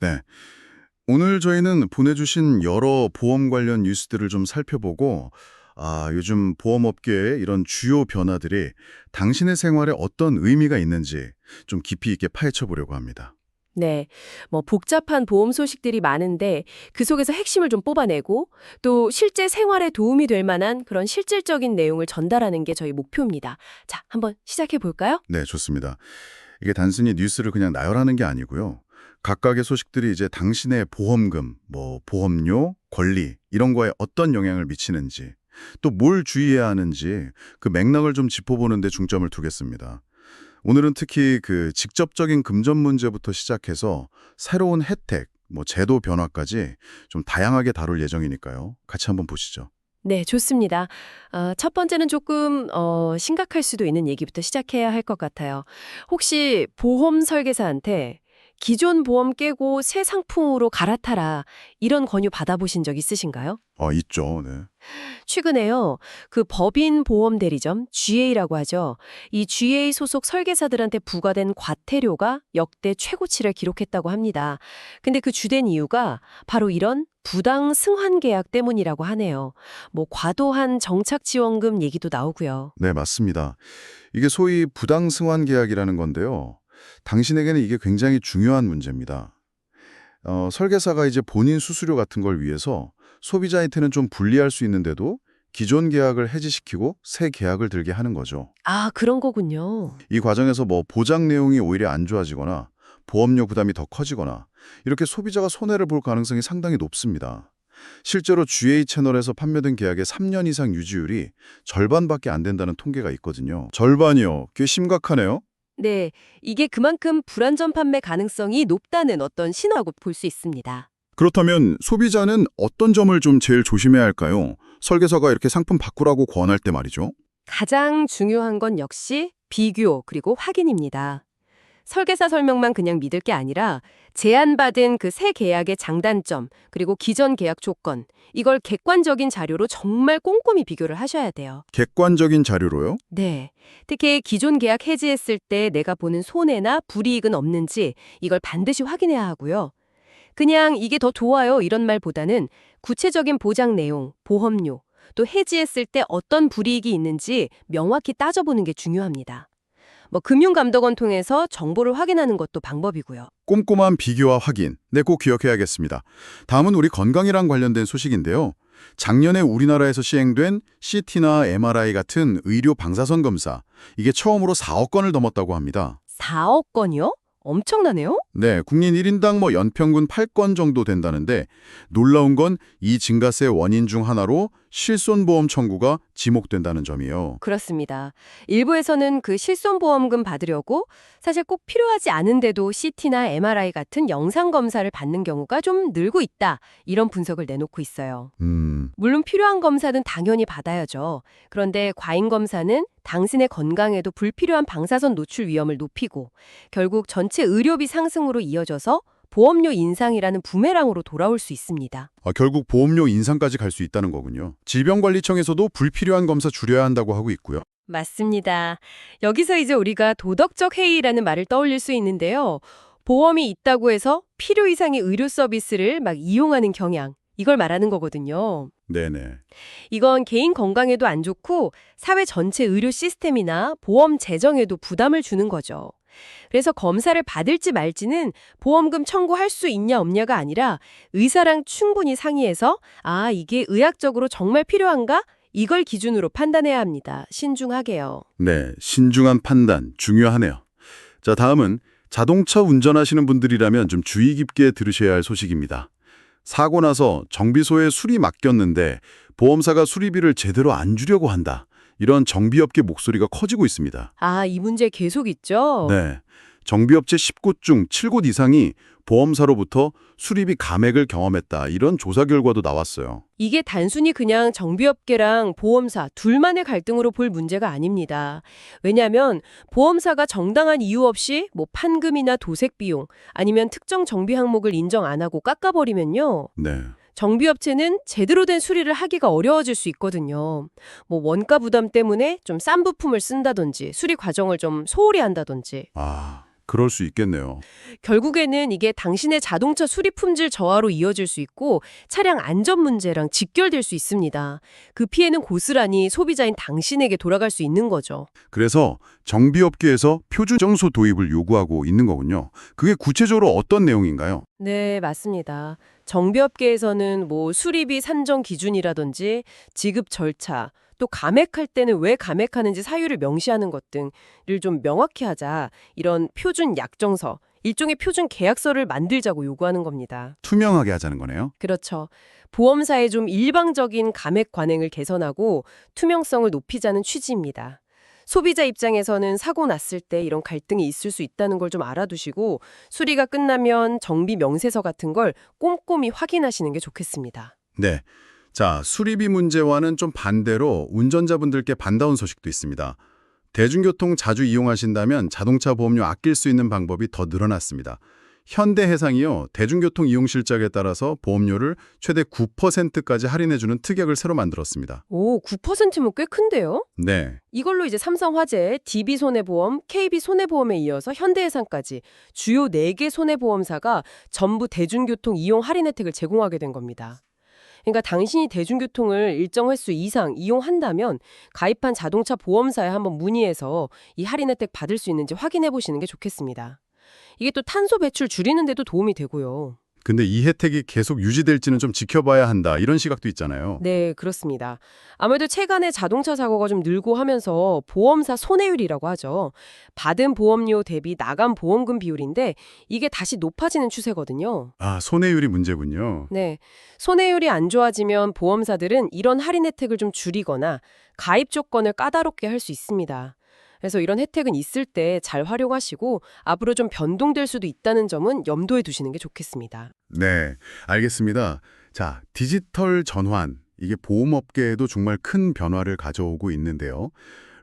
네. 오늘 저희는 보내주신 여러 보험 관련 뉴스들을 좀 살펴보고, 아, 요즘 보험업계의 이런 주요 변화들이 당신의 생활에 어떤 의미가 있는지 좀 깊이 있게 파헤쳐 보려고 합니다. 네. 뭐 복잡한 보험 소식들이 많은데 그 속에서 핵심을 좀 뽑아내고 또 실제 생활에 도움이 될 만한 그런 실질적인 내용을 전달하는 게 저희 목표입니다. 자, 한번 시작해 볼까요? 네, 좋습니다. 이게 단순히 뉴스를 그냥 나열하는 게 아니고요. 각각의 소식들이 이제 당신의 보험금, 뭐 보험료, 권리 이런 거에 어떤 영향을 미치는지 또 뭘 주의해야 하는지 그 맥락을 좀 짚어보는 데 중점을 두겠습니다. 오늘은 특히 그 직접적인 금전 문제부터 시작해서 새로운 혜택, 뭐 제도 변화까지 좀 다양하게 다룰 예정이니까요. 같이 한번 보시죠. 네, 좋습니다. 아, 첫 번째는 조금 어, 심각할 수도 있는 얘기부터 시작해야 할 것 같아요. 혹시 보험 설계사한테 기존 보험 깨고 새 상품으로 갈아타라 이런 권유 받아보신 적 있으신가요? 어, 있죠. 네. 최근에요. 그 법인 보험 대리점 GA라고 하죠. 이 GA 소속 설계사들한테 부과된 과태료가 역대 최고치를 기록했다고 합니다. 근데 그 주된 이유가 바로 이런 부당 승환 계약 때문이라고 하네요. 뭐 과도한 정착 지원금 얘기도 나오고요. 네, 맞습니다. 이게 소위 부당 승환 계약이라는 건데요. 당신에게는 이게 굉장히 중요한 문제입니다. 어, 설계사가 이제 본인 수수료 같은 걸 위해서 소비자한테는 좀 불리할 수 있는데도 기존 계약을 해지시키고 새 계약을 들게 하는 거죠. 아, 그런 거군요. 이 과정에서 뭐 보장 내용이 오히려 안 좋아지거나 보험료 부담이 더 커지거나 이렇게 소비자가 손해를 볼 가능성이 상당히 높습니다. 실제로 GA 채널에서 판매된 계약의 3년 이상 유지율이 절반밖에 안 된다는 통계가 있거든요. 절반이요. 꽤 심각하네요. 네, 이게 그만큼 불안전 판매 가능성이 높다는 어떤 신호라고 볼 수 있습니다. 그렇다면 소비자는 어떤 점을 좀 제일 조심해야 할까요? 설계사가 이렇게 상품 바꾸라고 권할 때 말이죠. 가장 중요한 건 역시 비교 그리고 확인입니다. 설계사 설명만 그냥 믿을 게 아니라 제안받은 그 새 계약의 장단점 그리고 기존 계약 조건 이걸 객관적인 자료로 정말 꼼꼼히 비교를 하셔야 돼요. 객관적인 자료로요? 네. 특히 기존 계약 해지했을 때 내가 보는 손해나 불이익은 없는지 이걸 반드시 확인해야 하고요. 그냥 이게 더 좋아요 이런 말보다는 구체적인 보장 내용, 보험료, 또 해지했을 때 어떤 불이익이 있는지 명확히 따져보는 게 중요합니다. 뭐 금융감독원 통해서 정보를 확인하는 것도 방법이고요. 꼼꼼한 비교와 확인. 네, 꼭 기억해야겠습니다. 다음은 우리 건강이랑 관련된 소식인데요. 작년에 우리나라에서 시행된 CT나 MRI 같은 의료 방사선 검사. 이게 처음으로 4억 건을 넘었다고 합니다. 4억 건이요? 엄청나네요? 네, 국민 1인당 뭐 연평균 8건 정도 된다는데 놀라운 건 이 증가세 원인 중 하나로 실손보험 청구가 지목된다는 점이에요. 그렇습니다. 일부에서는 그 실손보험금 받으려고 사실 꼭 필요하지 않은데도 CT나 MRI 같은 영상 검사를 받는 경우가 좀 늘고 있다. 이런 분석을 내놓고 있어요. 음, 물론 필요한 검사는 당연히 받아야죠. 그런데 과잉 검사는 당신의 건강에도 불필요한 방사선 노출 위험을 높이고 결국 전체 의료비 상승으로 이어져서 보험료 인상이라는 부메랑으로 돌아올 수 있습니다. 아, 결국 보험료 인상까지 갈 수 있다는 거군요. 질병관리청에서도 불필요한 검사 줄여야 한다고 하고 있고요. 맞습니다. 여기서 이제 우리가 도덕적 해이라는 말을 떠올릴 수 있는데요. 보험이 있다고 해서 필요 이상의 의료 서비스를 막 이용하는 경향. 이걸 말하는 거거든요. 네네. 이건 개인 건강에도 안 좋고 사회 전체 의료 시스템이나 보험 재정에도 부담을 주는 거죠. 그래서 검사를 받을지 말지는 보험금 청구할 수 있냐 없냐가 아니라 의사랑 충분히 상의해서 아, 이게 의학적으로 정말 필요한가? 이걸 기준으로 판단해야 합니다. 신중하게요. 네, 신중한 판단 중요하네요. 자, 다음은 자동차 운전하시는 분들이라면 좀 주의 깊게 들으셔야 할 소식입니다. 사고 나서 정비소에 수리 맡겼는데 보험사가 수리비를 제대로 안 주려고 한다. 이런 정비업계 목소리가 커지고 있습니다. 아, 이 문제 계속 있죠? 네. 정비업체 10곳 중 7곳 이상이 보험사로부터 수리비 감액을 경험했다. 이런 조사 결과도 나왔어요. 이게 단순히 그냥 정비업계랑 보험사 둘만의 갈등으로 볼 문제가 아닙니다. 왜냐하면 보험사가 정당한 이유 없이 뭐 판금이나 도색 비용 아니면 특정 정비 항목을 인정 안 하고 깎아버리면요. 네. 정비업체는 제대로 된 수리를 하기가 어려워질 수 있거든요. 뭐 원가 부담 때문에 좀 싼 부품을 쓴다든지 수리 과정을 좀 소홀히 한다든지. 아, 그럴 수 있겠네요. 결국에는 이게 당신의 자동차 수리 품질 저하로 이어질 수 있고 차량 안전 문제랑 직결될 수 있습니다. 그 피해는 고스란히 소비자인 당신에게 돌아갈 수 있는 거죠. 그래서 정비업계에서 표준 정소 도입을 요구하고 있는 거군요. 그게 구체적으로 어떤 내용인가요? 네, 맞습니다. 정비업계에서는 뭐 수리비 산정 기준이라든지 지급 절차, 또 감액할 때는 왜 감액하는지 사유를 명시하는 것 등을 좀 명확히 하자 이런 표준 약정서, 일종의 표준 계약서를 만들자고 요구하는 겁니다. 투명하게 하자는 거네요. 그렇죠. 보험사의 좀 일방적인 감액 관행을 개선하고 투명성을 높이자는 취지입니다. 소비자 입장에서는 사고 났을 때 이런 갈등이 있을 수 있다는 걸 좀 알아두시고 수리가 끝나면 정비 명세서 같은 걸 꼼꼼히 확인하시는 게 좋겠습니다. 네. 자, 수리비 문제와는 좀 반대로 운전자분들께 반가운 소식도 있습니다. 대중교통 자주 이용하신다면 자동차 보험료 아낄 수 있는 방법이 더 늘어났습니다. 현대해상이요, 대중교통 이용 실적에 따라서 보험료를 최대 9%까지 할인해주는 특약을 새로 만들었습니다. 오, 9%면 꽤 큰데요? 네. 이걸로 이제 삼성화재, DB손해보험, KB손해보험에 이어서 현대해상까지 주요 4개 손해보험사가 전부 대중교통 이용 할인 혜택을 제공하게 된 겁니다. 그러니까 당신이 대중교통을 일정 횟수 이상 이용한다면 가입한 자동차 보험사에 한번 문의해서 이 할인 혜택 받을 수 있는지 확인해 보시는 게 좋겠습니다. 이게 또 탄소 배출 줄이는 데도 도움이 되고요. 근데 이 혜택이 계속 유지될지는 좀 지켜봐야 한다. 이런 시각도 있잖아요. 네, 그렇습니다. 아무래도 최근에 자동차 사고가 좀 늘고 하면서 보험사 손해율이라고 하죠. 받은 보험료 대비 나간 보험금 비율인데 이게 다시 높아지는 추세거든요. 아, 손해율이 문제군요. 네. 손해율이 안 좋아지면 보험사들은 이런 할인 혜택을 좀 줄이거나 가입 조건을 까다롭게 할 수 있습니다. 그래서 이런 혜택은 있을 때 잘 활용하시고 앞으로 좀 변동될 수도 있다는 점은 염두에 두시는 게 좋겠습니다. 네, 알겠습니다. 자, 디지털 전환. 이게 보험업계에도 정말 큰 변화를 가져오고 있는데요.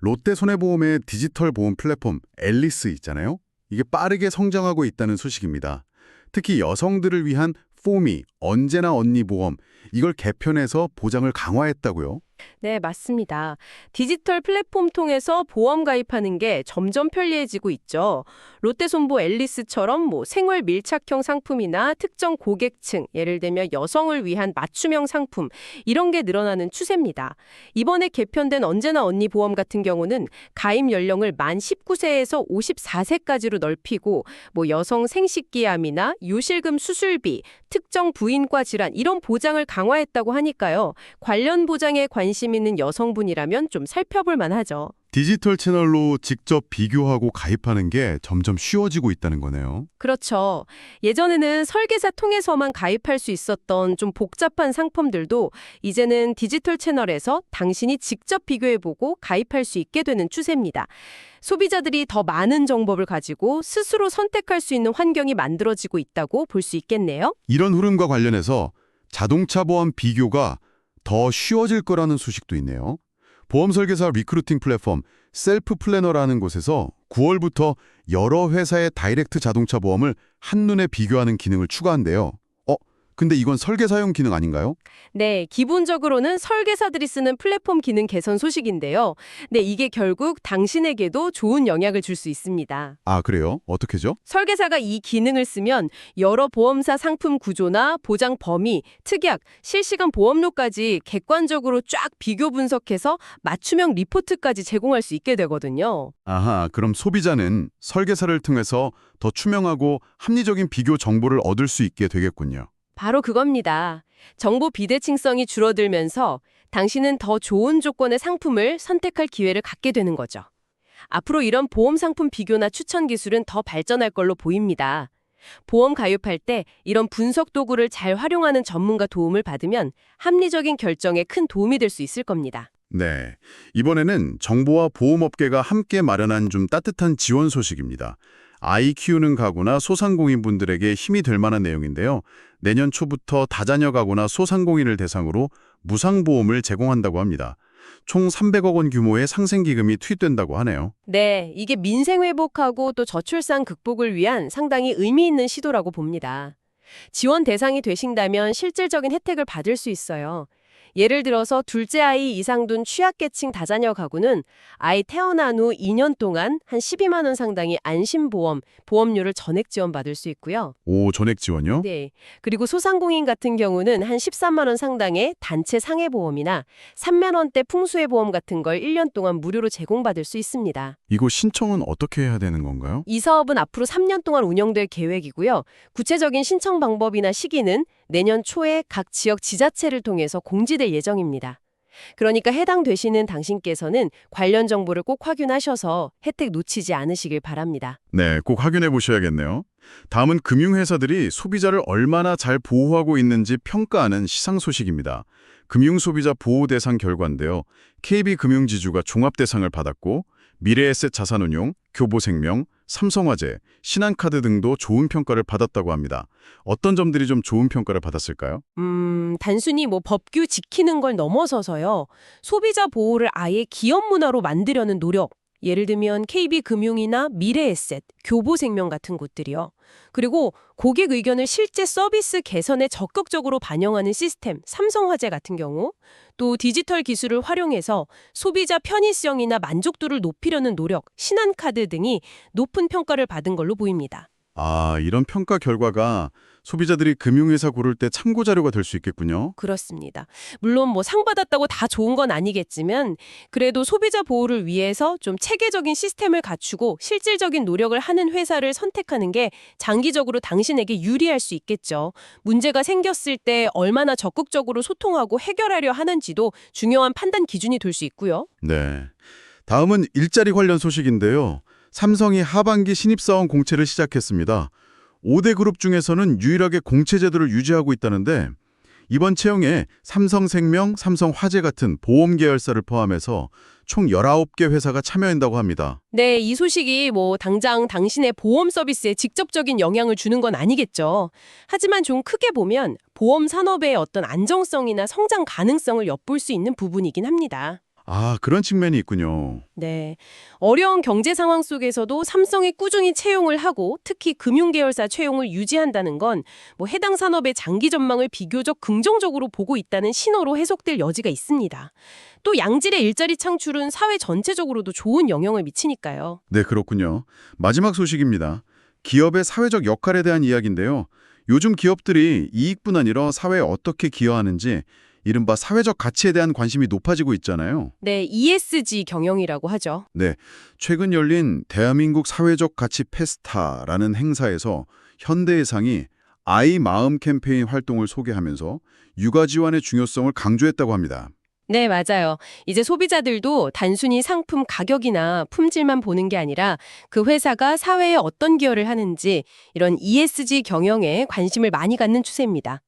롯데 손해보험의 디지털 보험 플랫폼 앨리스 있잖아요. 이게 빠르게 성장하고 있다는 소식입니다. 특히 여성들을 위한 포미, 언제나 언니 보험, 이걸 개편해서 보장을 강화했다고요? 네, 맞습니다. 디지털 플랫폼 통해서 보험 가입하는 게 점점 편리해지고 있죠. 롯데손보 앨리스처럼 뭐 생활 밀착형 상품이나 특정 고객층, 예를 들면 여성을 위한 맞춤형 상품, 이런 게 늘어나는 추세입니다. 이번에 개편된 언제나 언니 보험 같은 경우는 가입 연령을 만 19세에서 54세까지로 넓히고 뭐 여성 생식기암이나 요실금 수술비, 특정 부 인과 질환 이런 보장을 강화했다고 하니까요. 관련 보장에 관심 있는 여성분이라면 좀 살펴볼 만하죠. 디지털 채널로 직접 비교하고 가입하는 게 점점 쉬워지고 있다는 거네요. 그렇죠. 예전에는 설계사 통해서만 가입할 수 있었던 좀 복잡한 상품들도 이제는 디지털 채널에서 당신이 직접 비교해보고 가입할 수 있게 되는 추세입니다. 소비자들이 더 많은 정보를 가지고 스스로 선택할 수 있는 환경이 만들어지고 있다고 볼 수 있겠네요. 이런 흐름과 관련해서 자동차 보험 비교가 더 쉬워질 거라는 소식도 있네요. 보험 설계사 리크루팅 플랫폼 셀프 플래너라는 곳에서 9월부터 여러 회사의 다이렉트 자동차 보험을 한눈에 비교하는 기능을 추가한대요. 어? 근데 이건 설계사용 기능 아닌가요? 네, 기본적으로는 설계사들이 쓰는 플랫폼 기능 개선 소식인데요. 네, 이게 결국 당신에게도 좋은 영향을 줄 수 있습니다. 아, 그래요? 어떻게죠? 설계사가 이 기능을 쓰면 여러 보험사 상품 구조나 보장 범위, 특약, 실시간 보험료까지 객관적으로 쫙 비교 분석해서 맞춤형 리포트까지 제공할 수 있게 되거든요. 아하, 그럼 소비자는 설계사를 통해서 더 투명하고 합리적인 비교 정보를 얻을 수 있게 되겠군요. 바로 그겁니다. 정보 비대칭성이 줄어들면서 당신은 더 좋은 조건의 상품을 선택할 기회를 갖게 되는 거죠. 앞으로 이런 보험 상품 비교나 추천 기술은 더 발전할 걸로 보입니다. 보험 가입할 때 이런 분석 도구를 잘 활용하는 전문가 도움을 받으면 합리적인 결정에 큰 도움이 될 수 있을 겁니다. 네. 이번에는 정보와 보험업계가 함께 마련한 좀 따뜻한 지원 소식입니다. 아이 키우는 가구나 소상공인분들에게 힘이 될 만한 내용인데요. 내년 초부터 다자녀 가구나 소상공인을 대상으로 무상보험을 제공한다고 합니다. 총 300억 원 규모의 상생기금이 투입된다고 하네요. 네, 이게 민생 회복하고 또 저출산 극복을 위한 상당히 의미 있는 시도라고 봅니다. 지원 대상이 되신다면 실질적인 혜택을 받을 수 있어요. 예를 들어서 둘째 아이 이상 둔 취약계층 다자녀 가구는 아이 태어난 후 2년 동안 한 12만 원 상당의 안심보험, 보험료를 전액 지원받을 수 있고요. 오, 전액 지원요? 네. 그리고 소상공인 같은 경우는 한 13만 원 상당의 단체 상해보험이나 3만 원대 풍수해 보험 같은 걸 1년 동안 무료로 제공받을 수 있습니다. 이거 신청은 어떻게 해야 되는 건가요? 이 사업은 앞으로 3년 동안 운영될 계획이고요. 구체적인 신청 방법이나 시기는 내년 초에 각 지역 지자체를 통해서 공지될 예정입니다. 그러니까 해당되시는 당신께서는 관련 정보를 꼭 확인하셔서 혜택 놓치지 않으시길 바랍니다. 네, 꼭 확인해 보셔야겠네요. 다음은 금융회사들이 소비자를 얼마나 잘 보호하고 있는지 평가하는 시상 소식입니다. 금융소비자 보호 대상 결과인데요. KB금융지주가 종합 대상을 받았고 미래에셋 자산운용, 교보생명, 삼성화재, 신한카드 등도 좋은 평가를 받았다고 합니다. 어떤 점들이 좀 좋은 평가를 받았을까요? 음, 단순히 뭐 법규 지키는 걸 넘어서서요. 소비자 보호를 아예 기업 문화로 만들려는 노력. 예를 들면 KB금융이나 미래에셋, 교보생명 같은 곳들이요. 그리고 고객 의견을 실제 서비스 개선에 적극적으로 반영하는 시스템, 삼성화재 같은 경우, 또 디지털 기술을 활용해서 소비자 편의성이나 만족도를 높이려는 노력, 신한카드 등이 높은 평가를 받은 걸로 보입니다. 아, 이런 평가 결과가 소비자들이 금융회사 고를 때 참고 자료가 될 수 있겠군요. 그렇습니다. 물론 뭐 상 받았다고 다 좋은 건 아니겠지만 그래도 소비자 보호를 위해서 좀 체계적인 시스템을 갖추고 실질적인 노력을 하는 회사를 선택하는 게 장기적으로 당신에게 유리할 수 있겠죠. 문제가 생겼을 때 얼마나 적극적으로 소통하고 해결하려 하는지도 중요한 판단 기준이 될 수 있고요. 네. 다음은 일자리 관련 소식인데요. 삼성이 하반기 신입사원 공채를 시작했습니다. 5대 그룹 중에서는 유일하게 공채 제도를 유지하고 있다는데 이번 채용에 삼성생명, 삼성화재 같은 보험 계열사를 포함해서 총 19개 회사가 참여한다고 합니다. 네, 이 소식이 뭐 당장 당신의 보험 서비스에 직접적인 영향을 주는 건 아니겠죠. 하지만 좀 크게 보면 보험 산업의 어떤 안정성이나 성장 가능성을 엿볼 수 있는 부분이긴 합니다. 아, 그런 측면이 있군요. 네. 어려운 경제 상황 속에서도 삼성이 꾸준히 채용을 하고 특히 금융계열사 채용을 유지한다는 건 뭐 해당 산업의 장기 전망을 비교적 긍정적으로 보고 있다는 신호로 해석될 여지가 있습니다. 또 양질의 일자리 창출은 사회 전체적으로도 좋은 영향을 미치니까요. 네, 그렇군요. 마지막 소식입니다. 기업의 사회적 역할에 대한 이야기인데요. 요즘 기업들이 이익뿐 아니라 사회에 어떻게 기여하는지 이른바 사회적 가치에 대한 관심이 높아지고 있잖아요. 네, ESG 경영이라고 하죠. 네, 최근 열린 대한민국 사회적 가치 페스타라는 행사에서 현대해상이 아이 마음 캠페인 활동을 소개하면서 육아 지원의 중요성을 강조했다고 합니다. 네, 맞아요. 이제 소비자들도 단순히 상품 가격이나 품질만 보는 게 아니라 그 회사가 사회에 어떤 기여를 하는지 이런 ESG 경영에 관심을 많이 갖는 추세입니다.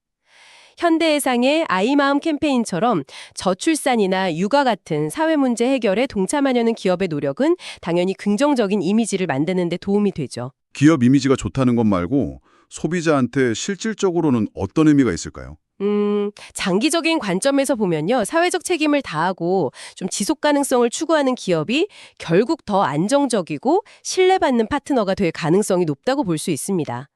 현대해상의 아이마음 캠페인처럼 저출산이나 육아 같은 사회 문제 해결에 동참하려는 기업의 노력은 당연히 긍정적인 이미지를 만드는 데 도움이 되죠. 기업 이미지가 좋다는 것 말고 소비자한테 실질적으로는 어떤 의미가 있을까요? 음, 장기적인 관점에서 보면요. 사회적 책임을 다하고 좀 지속 가능성을 추구하는 기업이 결국 더 안정적이고 신뢰받는 파트너가 될 가능성이 높다고 볼 수 있습니다.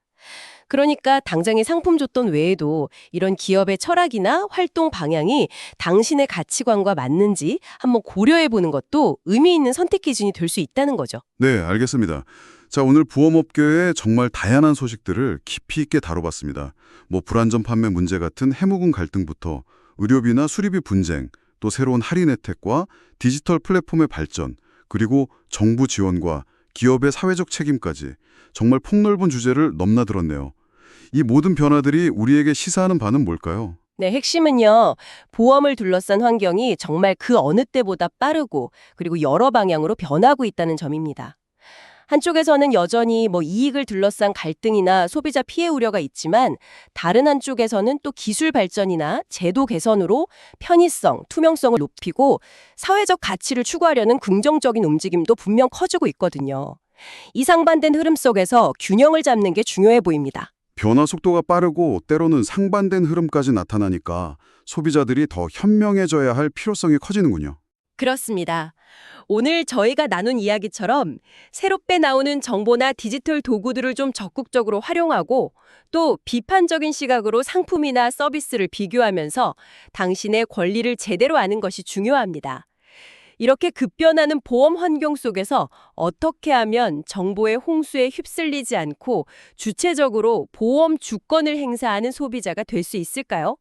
그러니까 당장의 상품 줬던 외에도 이런 기업의 철학이나 활동 방향이 당신의 가치관과 맞는지 한번 고려해 보는 것도 의미 있는 선택 기준이 될 수 있다는 거죠. 네, 알겠습니다. 자, 오늘 보험업계의 정말 다양한 소식들을 깊이 있게 다뤄봤습니다. 뭐 불안전 판매 문제 같은 해묵은 갈등부터 의료비나 수리비 분쟁, 또 새로운 할인 혜택과 디지털 플랫폼의 발전, 그리고 정부 지원과 기업의 사회적 책임까지 정말 폭넓은 주제를 넘나들었네요. 이 모든 변화들이 우리에게 시사하는 바는 뭘까요? 네, 핵심은요. 보험을 둘러싼 환경이 정말 그 어느 때보다 빠르고 그리고 여러 방향으로 변하고 있다는 점입니다. 한쪽에서는 여전히 뭐 이익을 둘러싼 갈등이나 소비자 피해 우려가 있지만 다른 한쪽에서는 또 기술 발전이나 제도 개선으로 편의성, 투명성을 높이고 사회적 가치를 추구하려는 긍정적인 움직임도 분명 커지고 있거든요. 이 상반된 흐름 속에서 균형을 잡는 게 중요해 보입니다. 변화 속도가 빠르고 때로는 상반된 흐름까지 나타나니까 소비자들이 더 현명해져야 할 필요성이 커지는군요. 그렇습니다. 오늘 저희가 나눈 이야기처럼 새롭게 나오는 정보나 디지털 도구들을 좀 적극적으로 활용하고 또 비판적인 시각으로 상품이나 서비스를 비교하면서 당신의 권리를 제대로 아는 것이 중요합니다. 이렇게 급변하는 보험 환경 속에서 어떻게 하면 정보의 홍수에 휩쓸리지 않고 주체적으로 보험 주권을 행사하는 소비자가 될 수 있을까요?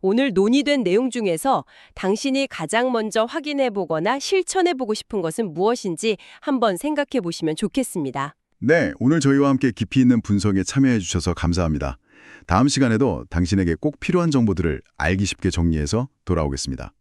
오늘 논의된 내용 중에서 당신이 가장 먼저 확인해 보거나 실천해 보고 싶은 것은 무엇인지 한번 생각해 보시면 좋겠습니다. 네, 오늘 저희와 함께 깊이 있는 분석에 참여해 주셔서 감사합니다. 다음 시간에도 당신에게 꼭 필요한 정보들을 알기 쉽게 정리해서 돌아오겠습니다.